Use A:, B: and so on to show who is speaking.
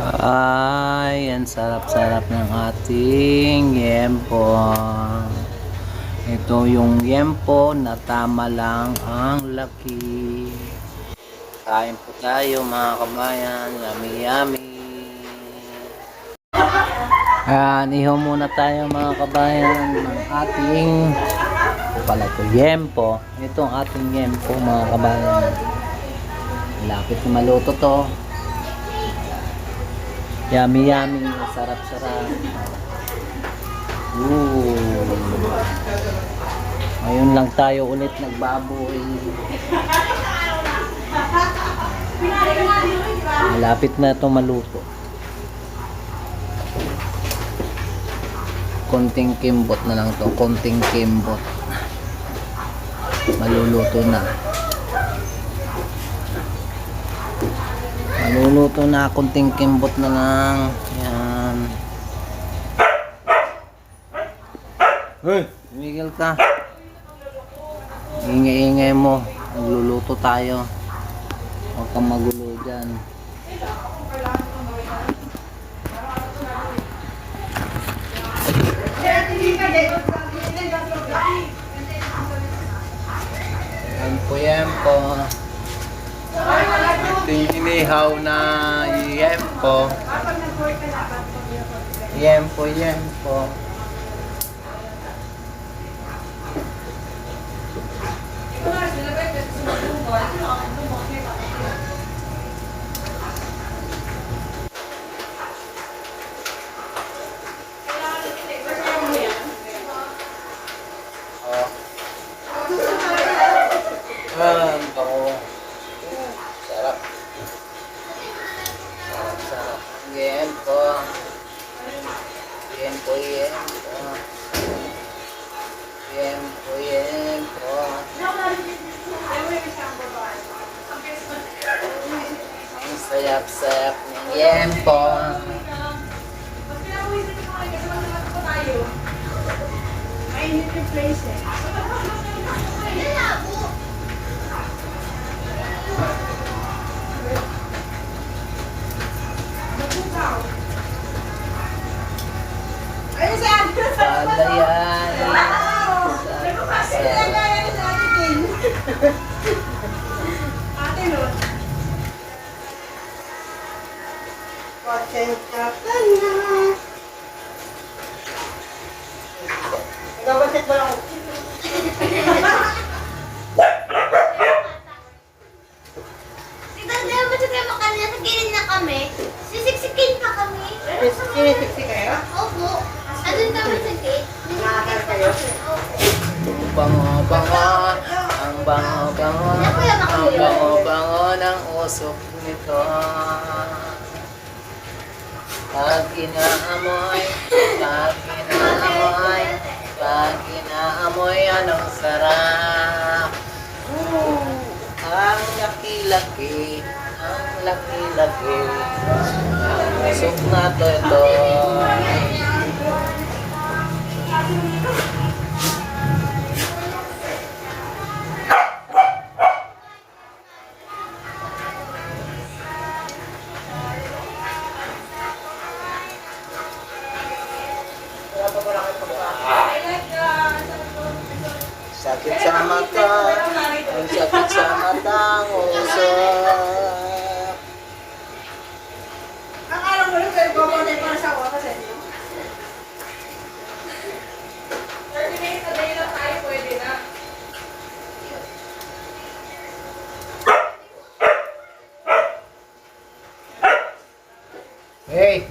A: Ay, ang sarap-sarap ng ating yempo. Ito yung yempo na tama lang ang laki. Kain po tayo mga kabayan. Yummy, yummy. Ayan, ihaw muna tayo mga kabayan ng ating pala ito, yempo. Ito ang ating yempo mga kabayan. Lapit na maluto to. Yummy yummy, sarap sarap. Ooh. Ngayon lang tayo ulit nagbaboy. Malapit na to maluto. Konting kimbot na lang to, konting kimbot. Maluluto na. Maluluto na, konting kimbot na lang. Yan. Hey, tumigil ka. Ingay-ingay mo. Nagluluto tayo. Huwag kang magulo dyan. Yan po yan po. Ito yung inihaw na yempo. Yempo, yempo. Oh. Ah, ang bango. Sarap. Sarap, sarap. Yempo. Yempo. Yempo, yempo. Ang sayap-sayap ng yempo.
B: Mainit yung place eh. Pasensya ka na. Nagabasit.
C: Tignan niyo, ba't kayo makanina? Sa na kami. Sisiksikin pa kami.
B: Sinisiksi kayo?
C: Opo. Andun kami sa
B: kayo?
A: Ang bango-bango. Ang bango-bango. Ang bango-bango ng usok nito. Pag inaamoy, pag inaamoy, pag inaamoy, anong sarap. Ooh, ang laki-laki, ang laki-laki. Ang usok na to ito. Sakit sa mata, ang sakit sa mata, ang usok.
B: Ang araw mo lang kayo babalik para sa oras eh. 30 minutes a day tayo, pwede na.
A: Hey,